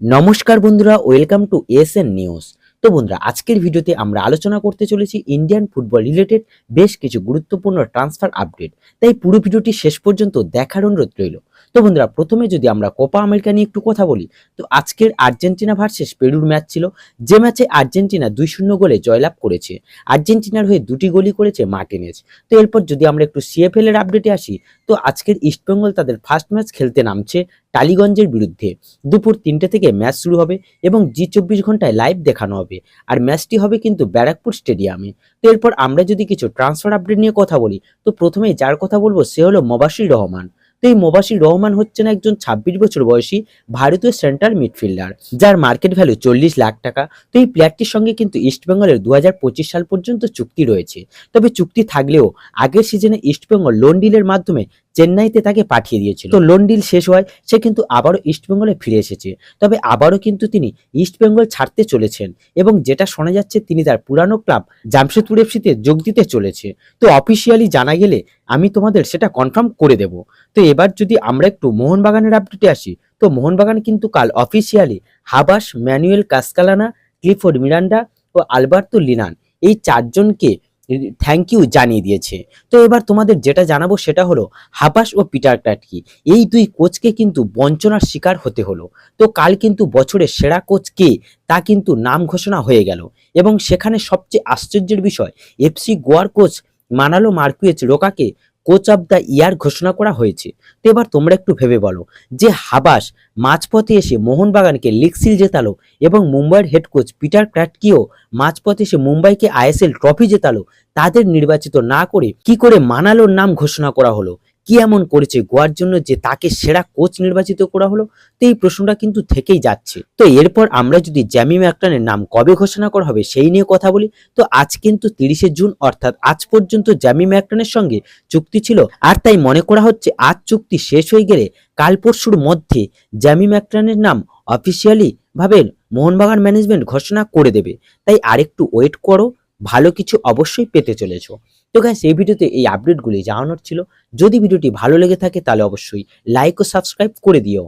নমস্কার বন্ধুরা, welcome to S N news. তো বন্ধুরা, আজকের ভিডিওতে আমরা আলোচনা করতে চলেছি ইন্ডিয়ান ফুটবল রিলেটেড বেশ কিছু গুরুত্বপূর্ণ ট্রান্সফার আপডেট। তাই পুরো ভিডিওটি শেষ পর্যন্ত দেখার অনুরোধ রইল। তো বন্ধুরা, প্রথমে যদি আমরা কোপা আমেরিকা নিয়ে একটু কথা বলি, তো আজকের আর্জেন্টিনা ভার্সেস পেরুর ম্যাচ ছিল। যে ম্যাচে আর্জেন্টিনা দুই শূন্য গোলে জয়লাভ করেছে, আর্জেন্টিনার হয়ে দুটি গোলই করেছে মার্টিনেজ। তো এরপর যদি আমরা একটু সিএফএল এর আপডেটে আসি, তো আজকের ইস্টবেঙ্গল তাদের ফার্স্ট ম্যাচ খেলতে নামছে টালিগঞ্জের বিরুদ্ধে। দুপুর তিনটে থেকে ম্যাচ শুরু হবে এবং জি চব্বিশ ঘন্টায় লাইভ দেখানো হবে। আর ম্যাচটি হবে কিন্তু ব্যারাকপুর স্টেডিয়ামে। তো এরপর আমরা যদি কিছু ট্রান্সফার আপডেট নিয়ে কথা বলি, তো প্রথমেই যার কথা বলব সে হলো মোবাশির রহমান। তো এই মোবাসির রহমান হচ্ছেন একজন ছাব্বিশ বছর বয়সী ভারতীয় সেন্টার মিডফিল্ডার, যার মার্কেট ভ্যালু চল্লিশ লাখ টাকা। তো এই প্লেয়ারটির সঙ্গে কিন্তু ইস্টবেঙ্গলের দু হাজার পঁচিশ সাল পর্যন্ত চুক্তি রয়েছে। তবে চুক্তি থাকলেও আগের সিজনে ইস্টবেঙ্গল লোন ডিলের মাধ্যমে চেন্নাইতে তাকে পাঠিয়ে দিয়েছিল। তো লোন ডিল শেষ হয় সে কিন্তু আবারও ইস্টবেঙ্গলে ফিরে এসেছে। তবে আবারও কিন্তু তিনি ইস্টবেঙ্গল ছাড়তে চলেছেন এবং যেটা শোনা যাচ্ছে তিনি তার পুরানো ক্লাব জামশেদপুর এফসিতে যোগ দিতে চলেছে। তো অফিসিয়ালি জানা গেলে আমি তোমাদের সেটা কনফার্ম করে দেব। তো এবার যদি আমরা একটু মোহনবাগানের আপডেটে আসি, তো মোহনবাগান কিন্তু কাল officially Habas, Manuel, Cascallana, Clifford, Miranda ও আলবার্তো লিনান এই চারজনকে থ্যাংক ইউ জানিয়ে দিয়েছে। তো এবার তোমাদের যেটা জানাব সেটা হলো, হাবাস ও পিটার টাটকি এই দুই কোচকে কিন্তু বঞ্চনার শিকার হতে হলো। তো কাল কিন্তু বছরের সেরা কোচ কে, তা কিন্তু নাম ঘোষণা হয়ে গেল। এবং সেখানে সবচেয়ে আশ্চর্যের বিষয়, এফসি গোয়ার কোচ মানালো মার্কুয়েজ রোকাকে কোচ অব দ্য ইয়ার ঘোষণা করা হয়েছে। তো এবার তোমরা একটু ভেবে বলো যে হাবাস মাঝপথে এসে মোহনবাগানকে লিগ সিল জেতালো এবং মুম্বাইয়ের হেড কোচ পিটার ক্র্যাটকিও মাঝপথে এসে মুম্বাইকে আইএসএল ট্রফি জেতালো, তাদের নির্বাচিত না করে কি করে মানালোর নাম ঘোষণা করা হলো? কি এমন করেছে গোয়ার জন্য যে তাকে সেরা কোচ নির্বাচিত করা হলো? তো এই প্রশ্নটা কিন্তু থেকেই যাচ্ছে। তো এরপর আমরা যদি জ্যামি ম্যাকটনের নাম কবে ঘোষণা করা হবে সেই নিয়ে কথা বলি। তো আজ কিন্তু তিরিশে জুন, অর্থাৎ আজ পর্যন্ত জ্যামি ম্যাকটানের সঙ্গে চুক্তি ছিল। আর তাই মনে করা হচ্ছে আজ চুক্তি শেষ হয়ে গেলে কাল পরশুর মধ্যে জ্যামি ম্যাকটানের নাম অফিসিয়ালি ভাবে মোহনবাগান ম্যানেজমেন্ট ঘোষণা করে দেবে। তাই আরেকটু ওয়েট করো, ভালো কিছু অবশ্যই পেতে চলেছো। তো গ্যাস এই ভিডিওতে এই আপডেটগুলি জানানোর ছিল। যদি ভিডিওটি ভালো লেগে থাকে, তাহলে অবশ্যই লাইক ও সাবস্ক্রাইব করে দিও।